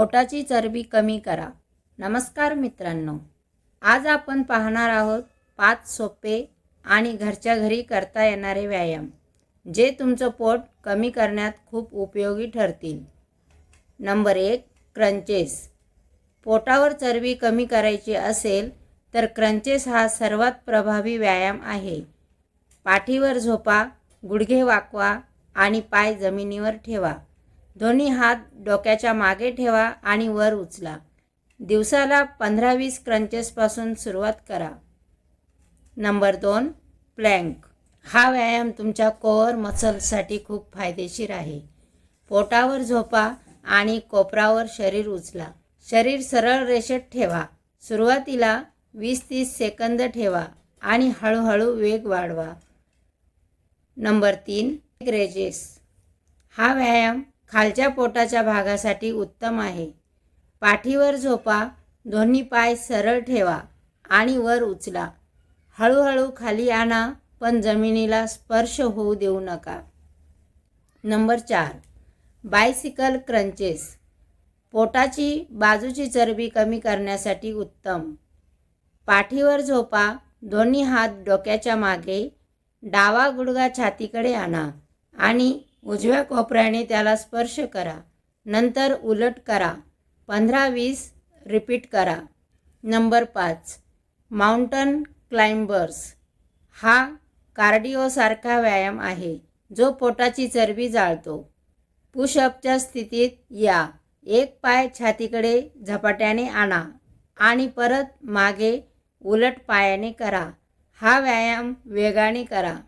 पोटाची चरबी कमी करा. नमस्कार मित्रांनो. आज आपण पाहणार आहोत पाच सोपे आणि घरच्या घरी करता येणारे व्यायाम जे तुमचं पोट कमी करण्यात खूप उपयोगी ठरतील. नंबर एक क्रंचेस. पोटावर चरबी कमी करायची असेल तर क्रंचेस हा सर्वात प्रभावी व्यायाम आहे. पाठीवर झोपा गुडघे वाकवा आणि पाय जमिनीवर ठेवा. दोन्ही हात डोक्याच्या मागे ठेवा आणि वर उचला. दिवसाला पंधरा वीस क्रंचेसपासून सुरुवात करा. नंबर दोन प्लँक हा व्यायाम तुमच्या कोअर मसल्ससाठी खूप फायदेशीर आहे. पोटावर झोपा आणि कोपरावर शरीर उचला. शरीर सरळ रेषेत ठेवा. सुरुवातीला वीस तीस सेकंद ठेवा आणि हळूहळू वेग वाढवा. नंबर तीन रेजेस हा व्यायाम खालच्या पोटाच्या भागासाठी उत्तम आहे. पाठीवर झोपा दोन्ही पाय सरळ ठेवा आणि वर उचला. हळूहळू खाली आणा पण जमिनीला स्पर्श होऊ देऊ नका. नंबर चार. Bicycle crunches. पोटाची बाजूची चरबी कमी करण्यासाठी उत्तम. पाठीवर झोपा दोन्ही हात डोक्याच्या मागे डावा गुडघा छातीकडे आणा आणि उजव्या कोपऱ्याने त्याला स्पर्श करा. नंतर उलट करा. पंधरा वीस रिपीट करा. नंबर पाच. Mountain climbers. हा कार्डिओसारखा व्यायाम आहे जो पोटाची चरबी जाळतो. पुशअपच्या स्थितीत या. एक पाय छातीकडे झपाट्याने आणा आणि परत मागे उलट पायाने करा. हा व्यायाम वेगाने करा.